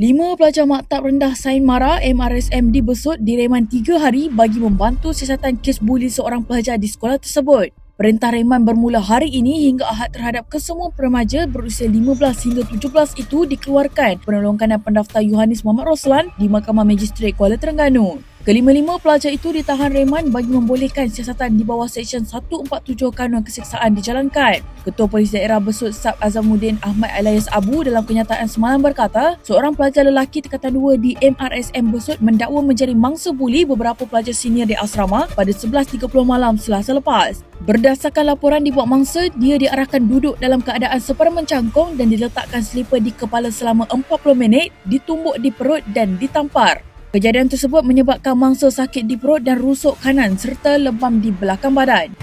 Lima pelajar Maktab Rendah Sain Mara MRSM dibesut direman tiga hari bagi membantu siasatan kes buli seorang pelajar di sekolah tersebut. Perintah reman bermula hari ini hingga Ahad terhadap kesemua remaja berusia 15 hingga 17 itu dikeluarkan penolongkan dan pendaftar Yohanis Muhammad Roslan di Mahkamah Magistrate Kuala Terengganu. Kelima-lima pelajar itu ditahan reman bagi membolehkan siasatan di bawah Seksyen 147 Kanun Keseksaan dijalankan. Ketua Polis Daerah Besut Sab Azamuddin Ahmad Alias Abu dalam kenyataan semalam berkata, seorang pelajar lelaki tingkatan 2 di MRSM Besut mendakwa menjadi mangsa buli beberapa pelajar senior di asrama pada 11.30 malam selasa lepas. Berdasarkan laporan dibuat mangsa, dia diarahkan duduk dalam keadaan seperempat mencangkung dan diletakkan selipar di kepala selama 40 minit, ditumbuk di perut dan ditampar. Kejadian tersebut menyebabkan mangsa sakit di perut dan rusuk kanan serta lebam di belakang badan.